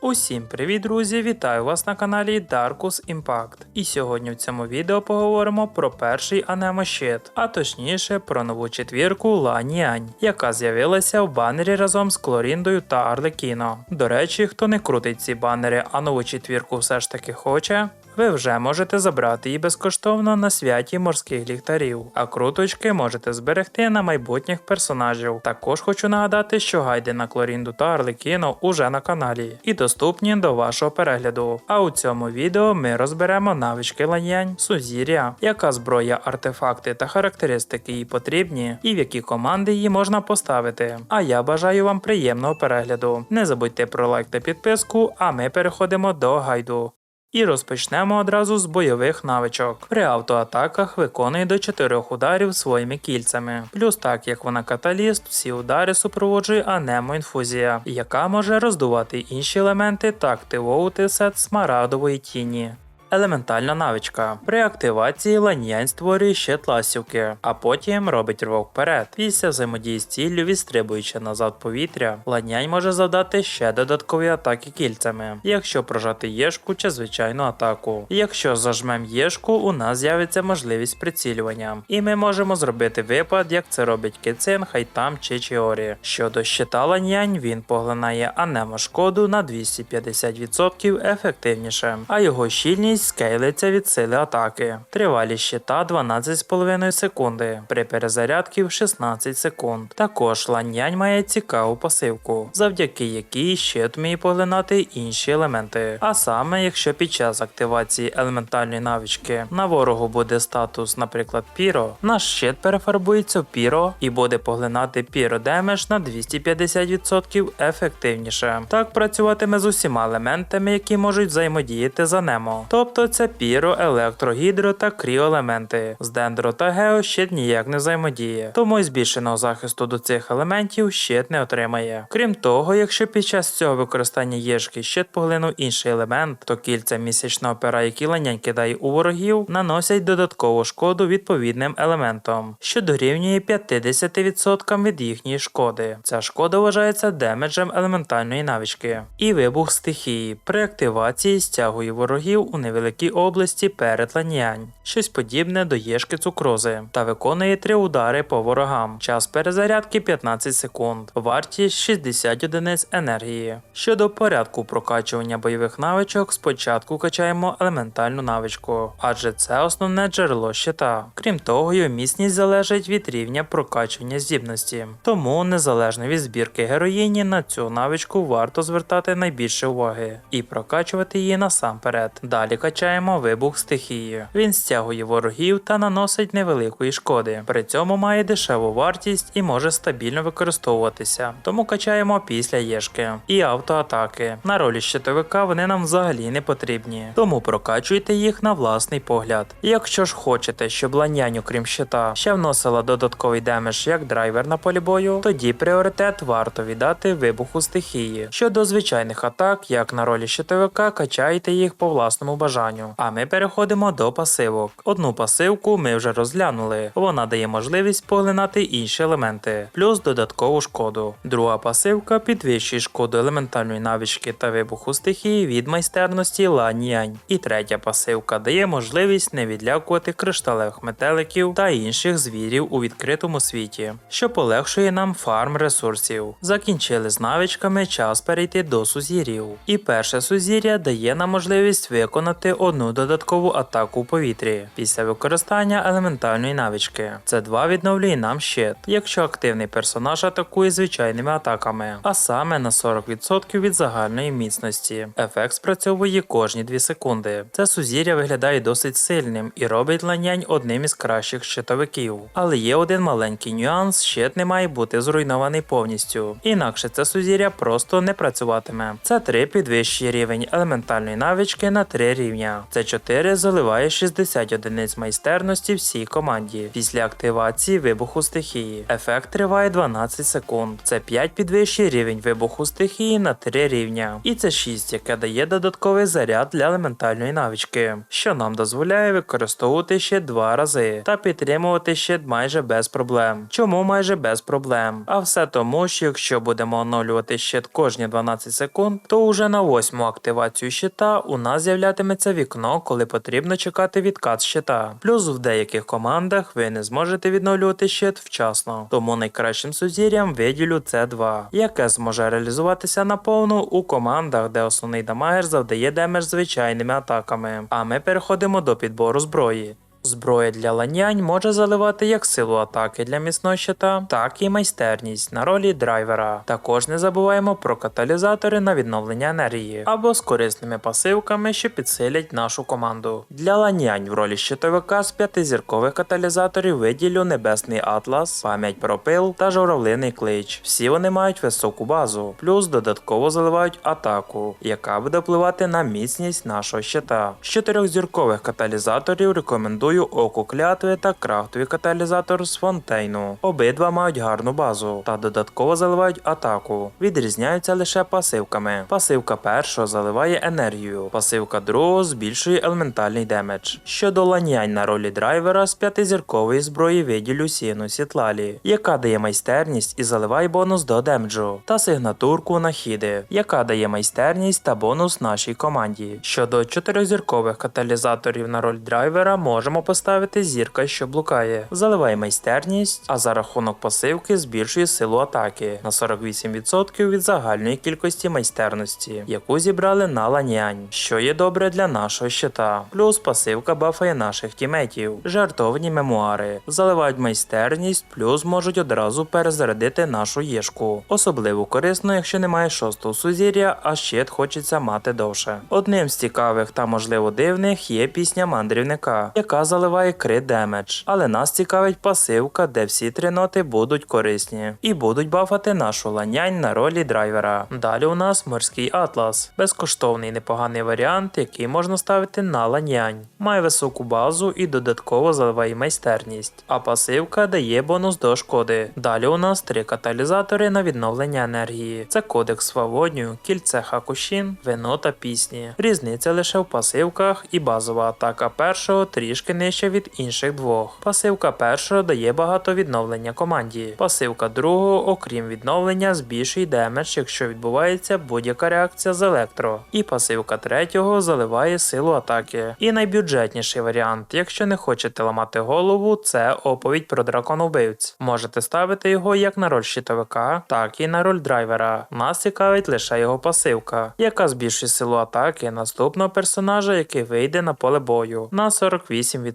Усім привіт, друзі! Вітаю вас на каналі Darkus Impact. І сьогодні в цьому відео поговоримо про перший анемо-щит, а точніше про нову четвірку Ланянь, яка з'явилася в банері разом з Клоріндою та Арлекіно. До речі, хто не крутить ці банери, а нову четвірку все ж таки хоче. Ви вже можете забрати її безкоштовно на святі морських ліхтарів, а круточки можете зберегти на майбутніх персонажів. Також хочу нагадати, що гайди на Клорінду та Арлекіно уже на каналі і доступні до вашого перегляду. А у цьому відео ми розберемо навички ланянь, сузір'я, яка зброя, артефакти та характеристики їй потрібні, і в які команди її можна поставити. А я бажаю вам приємного перегляду. Не забудьте про лайк та підписку, а ми переходимо до гайду. І розпочнемо одразу з бойових навичок. При автоатаках виконує до 4 ударів своїми кільцями. Плюс, так як вона каталіст, всі удари супроводжує анемо-інфузія, яка може роздувати інші елементи та активовувати сет смарагдової тіні. Елементальна навичка. При активації ланьянь створює щит ласівки, а потім робить ривок вперед. Після взаємодії з ціллю, відстрибуючи назад повітря, ланьянь може завдати ще додаткові атаки кільцями, якщо прожати єшку чи звичайну атаку. Якщо зажмем єшку, у нас з'явиться можливість прицілювання, і ми можемо зробити випад, як це робить Кицин, Хайтам чи Чіорі. Щодо щита ланьянь, він поглинає анемо шкоду на 250% ефективніше, а його щільність скейлиться від сили атаки. Тривалість щита 12,5 секунди, при перезарядці 16 секунд. Також ланьянь має цікаву пасивку, завдяки якій щит вміє поглинати інші елементи. А саме, якщо під час активації елементальної навички на ворогу буде статус, наприклад, Піро, наш щит перефарбується в Піро і буде поглинати Піро демедж на 250% ефективніше. Так працюватиме з усіма елементами, які можуть взаємодіяти за Немо. Тобто це Піро, Електро, Гідро та Кріоелементи. З Дендро та Гео щит ніяк не взаємодіє, тому й збільшеного захисту до цих елементів щит не отримає. Крім того, якщо під час цього використання єшки щит поглинув інший елемент, то кільця місячного пера, які ланянь кидає у ворогів, наносять додаткову шкоду відповідним елементом, що дорівнює 50% від їхньої шкоди. Ця шкода вважається демеджем елементальної навички. І вибух стихії при активації стягує ворогів у невеликій області перед ланянь, щось подібне до єшки цукрози, та виконує три удари по ворогам. Час перезарядки 15 секунд, вартість 60 одиниць енергії. Щодо порядку прокачування бойових навичок, спочатку качаємо елементальну навичку, адже це основне джерело щита. Крім того, його міцність залежить від рівня прокачування здібності. Тому, незалежно від збірки героїні, на цю навичку варто звертати найбільше уваги і прокачувати її насамперед. Далі качаємо вибух стихії. Він стягує ворогів та наносить невеликої шкоди. При цьому має дешеву вартість і може стабільно використовуватися. Тому качаємо після єшки. І автоатаки. На ролі щитовика вони нам взагалі не потрібні. Тому прокачуйте їх на власний погляд. Якщо ж хочете, щоб ланянь, окрім щита, ще вносила додатковий демедж як драйвер на полі бою, тоді пріоритет варто віддати вибуху стихії. Щодо звичайних атак, як на ролі щитовика, качайте їх по власному бажанню. А ми переходимо до пасивок. Одну пасивку ми вже розглянули. Вона дає можливість поглинати інші елементи, плюс додаткову шкоду. Друга пасивка підвищує шкоду елементальної навички та вибуху стихії від майстерності ланьянь. І третя пасивка дає можливість не відлякувати кришталевих метеликів та інших звірів у відкритому світі, що полегшує нам фарм ресурсів. Закінчили з навичками, час перейти до сузір'їв. І перше сузір'я дає нам можливість виконати одну додаткову атаку у повітрі після використання елементальної навички. Це два відновлює нам щит, якщо активний персонаж атакує звичайними атаками, а саме на 40% від загальної міцності. Ефект спрацьовує кожні 2 секунди. Це сузір'я виглядає досить сильним і робить ланянь одним із кращих щитовиків. Але є один маленький нюанс: щит не має бути зруйнований повністю. Інакше це сузір'я просто не працюватиме. Це 3 підвищує рівень елементальної навички на 3 рівні. Рівня. Це 4 заливає 60 одиниць майстерності всій команді. Після активації вибуху стихії. Ефект триває 12 секунд. Це 5 підвищує рівень вибуху стихії на 3 рівня. І це 6, яке дає додатковий заряд для елементальної навички, що нам дозволяє використовувати ще 2 рази та підтримувати щит майже без проблем. Чому майже без проблем? А все тому, що якщо будемо оновлювати щит кожні 12 секунд, то уже на восьму активацію щита у нас з'являтиметься вікно, коли потрібно чекати відкат щита. Плюс в деяких командах ви не зможете відновлювати щит вчасно. Тому найкращим сузір'ям виділю це 2 яке зможе реалізуватися наповну у командах, де основний дамагер завдає демедж звичайними атаками. А ми переходимо до підбору зброї. Зброя для ланянь може заливати як силу атаки для міцного щита, так і майстерність на ролі драйвера. Також не забуваємо про каталізатори на відновлення енергії або з корисними пасивками, що підсилять нашу команду. Для ланянь в ролі щитовика з п'ятизіркових каталізаторів виділю небесний атлас, пам'ять про пил та журавлиний клич. Всі вони мають високу базу, плюс додатково заливають атаку, яка буде впливати на міцність нашого щита. З чотирьохзіркових каталізаторів рекомендую око клятви та крафтовий каталізатор з фонтейну. Обидва мають гарну базу та додатково заливають атаку. Відрізняються лише пасивками. Пасивка першого заливає енергію, пасивка другого збільшує елементальний демедж. Щодо ланянь на ролі драйвера з п'ятизіркової зброї виділю сіну сітлалі, яка дає майстерність і заливає бонус до демеджу, та сигнатурку нахіди, яка дає майстерність та бонус нашій команді. Щодо чотиризіркових каталізаторів на роль драйвера можемо поставити зірка, що блукає, заливає майстерність, а за рахунок пасивки збільшує силу атаки на 48% від загальної кількості майстерності, яку зібрали на ланянь, що є добре для нашого щита. Плюс пасивка бафає наших тімейтів, жартовні мемуари, заливають майстерність, плюс можуть одразу перезарядити нашу єшку. Особливо корисно, якщо немає шостого сузір'я, а щит хочеться мати довше. Одним з цікавих та можливо дивних є пісня мандрівника, яка заливає крит демедж. Але нас цікавить пасивка, де всі три ноти будуть корисні і будуть бафати нашу ланянь на ролі драйвера. Далі у нас морський атлас, безкоштовний непоганий варіант, який можна ставити на ланянь. Має високу базу і додатково заливає майстерність, а пасивка дає бонус до шкоди. Далі у нас три каталізатори на відновлення енергії: це кодекс Фавонію, кільце Хакушін, вино та пісні. Різниця лише в пасивках і базова атака першого трішки нижча від інших двох. Пасивка першого дає багато відновлення команді. Пасивка другого, окрім відновлення, збільшує демедж, якщо відбувається будь-яка реакція з електро. І пасивка третього заливає силу атаки. І найбюджетніший варіант, якщо не хочете ламати голову, це оповідь про драконобивць. Можете ставити його як на роль щитовика, так і на роль драйвера. Нас цікавить лише його пасивка, яка збільшує силу атаки наступного персонажа, який вийде на поле бою на 48%.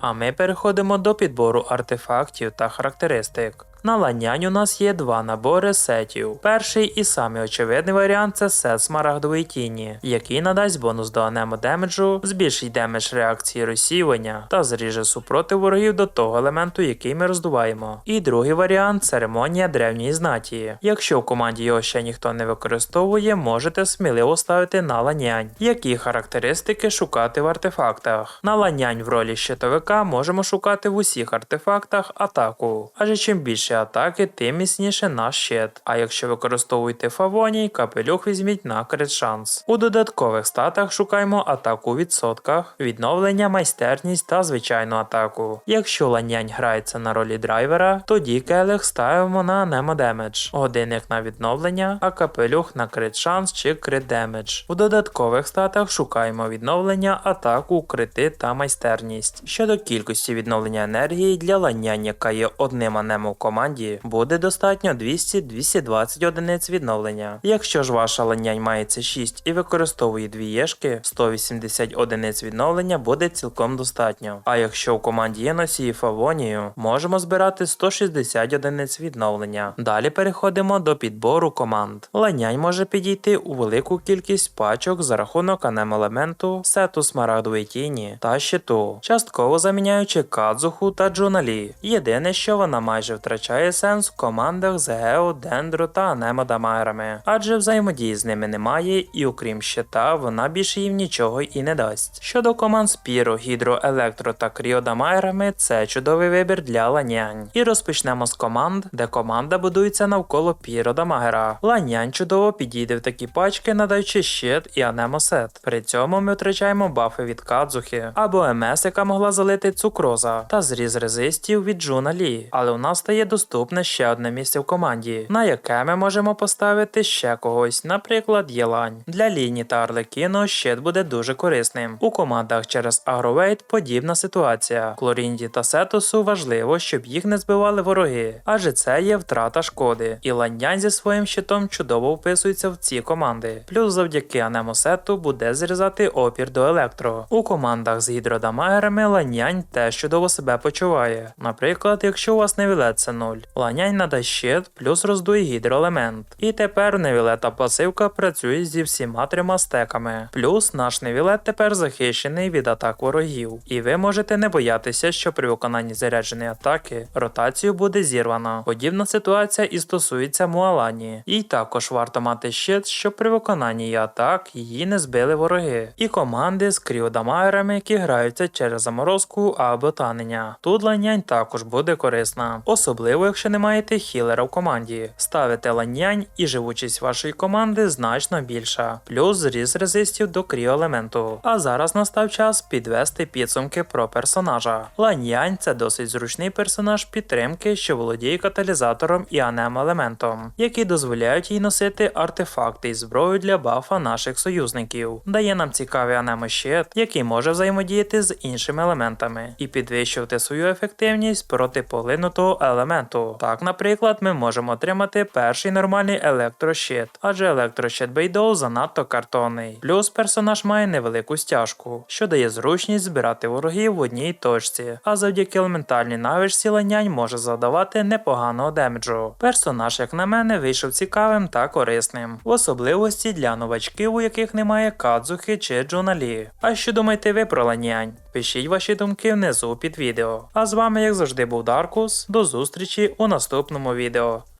А ми переходимо до підбору артефактів та характеристик. На ланянь у нас є два набори сетів. Перший і самий очевидний варіант це сет смарагдової тіні, який надасть бонус до анемо демеджу, збільшить демедж реакції розсіювання та зріже супротив ворогів до того елементу, який ми роздуваємо. І другий варіант церемонія древньої знаті. Якщо в команді його ще ніхто не використовує, можете сміливо ставити на ланянь. Які характеристики шукати в артефактах? На ланянь в ролі щитовика можемо шукати в усіх артефактах атаку, адже чим більше атаки, тим міцніше наш щит. А якщо використовуєте фавоній, капелюх візьміть на крит шанс. У додаткових статах шукаємо атаку у відсотках, відновлення, майстерність та звичайну атаку. Якщо ланянь грається на ролі драйвера, тоді келих ставимо на Damage, годинник на відновлення, а капелюх на крит шанс чи крит демедж. У додаткових статах шукаємо відновлення, атаку, крити та майстерність. Щодо кількості відновлення енергії для ланянь, яка є одним анемо в команді, буде достатньо 200-220 одиниць відновлення. Якщо ж ваша ланянь має це 6 і використовує дві єшки, 180 одиниць відновлення буде цілком достатньо. А якщо в команді є носії фавонію, можемо збирати 160 одиниць відновлення. Далі переходимо до підбору команд. Ланянь може підійти у велику кількість пачок за рахунок анем-елементу, сету смарагдової тіні та щиту, частково заміняючи кадзуху та джуналі. Єдине, що вона майже втрачає втрачає сенс в командах з Гео, Дендро та Анемодамайрами, адже взаємодії з ними немає, і окрім щита, вона більше їм нічого і не дасть. Щодо команд з Піро, Гідро, Електро та Кріодамайрами, це чудовий вибір для Ланянь. І розпочнемо з команд, де команда будується навколо Піро Дамагера. Ланянь чудово підійде в такі пачки, надаючи щит і анемосет. При цьому ми втрачаємо бафи від Кадзухи або МС, яка могла залити цукроза, та зріз резистів від Джуна Лі. Але у нас стає доступне ще одне місце в команді, на яке ми можемо поставити ще когось, наприклад, Єлань. Для Ліні та Арлекіно щит буде дуже корисним. У командах через Агровейт подібна ситуація. Клорінді та Сетосу важливо, щоб їх не збивали вороги, адже це є втрата шкоди. І Ланянь зі своїм щитом чудово вписується в ці команди. Плюс завдяки анемосету буде зрізати опір до електро. У командах з гідродамагерами Ланянь теж чудово себе почуває. Наприклад, якщо у вас невілет це 0, Ланянь надасть щит плюс роздує гідроелемент. І тепер невілет та пасивка працює зі всіма трьома стеками. Плюс наш невілет тепер захищений від атак ворогів. І ви можете не боятися, що при виконанні зарядженої атаки ротацію буде зірвано. Подібна ситуація і стосується Муалані. Їй також варто мати щит, щоб при виконанні її атак її не збили вороги. І команди з кріодамайерами, які граються через заморозку або танення. Тут ланянь також буде корисна, особливо якщо не маєте хілера в команді. Ставите ланянь і живучість вашої команди значно більша, плюс зріз резистів до кріоелементу. А зараз настав час підвести підсумки про персонажа. Ланянь це досить зручний персонаж підтримки, що володіє каталізатором і анем-елементом, які дозволяють їй носити артефакти і зброю для бафа наших союзників. Дає нам цікавий анемо-щит, який може взаємодіяти з іншими елементами і підвищувати свою ефективність проти поглинутого елементу. Так, наприклад, ми можемо отримати перший нормальний електрощит, адже електрощит Бейдоу занадто картонний. Плюс персонаж має невелику стяжку, що дає зручність збирати ворогів в одній точці, а завдяки елементальній навичці ланянь може завдавати непоганого демеджу. Персонаж, як на мене, вийшов цікавим та корисним, в особливості для новачків, у яких немає кадзухи чи джуналі. А що думаєте ви про ланянь? Пишіть ваші думки внизу під відео. А з вами, як завжди, був Даркус. До зустрічі у наступному відео.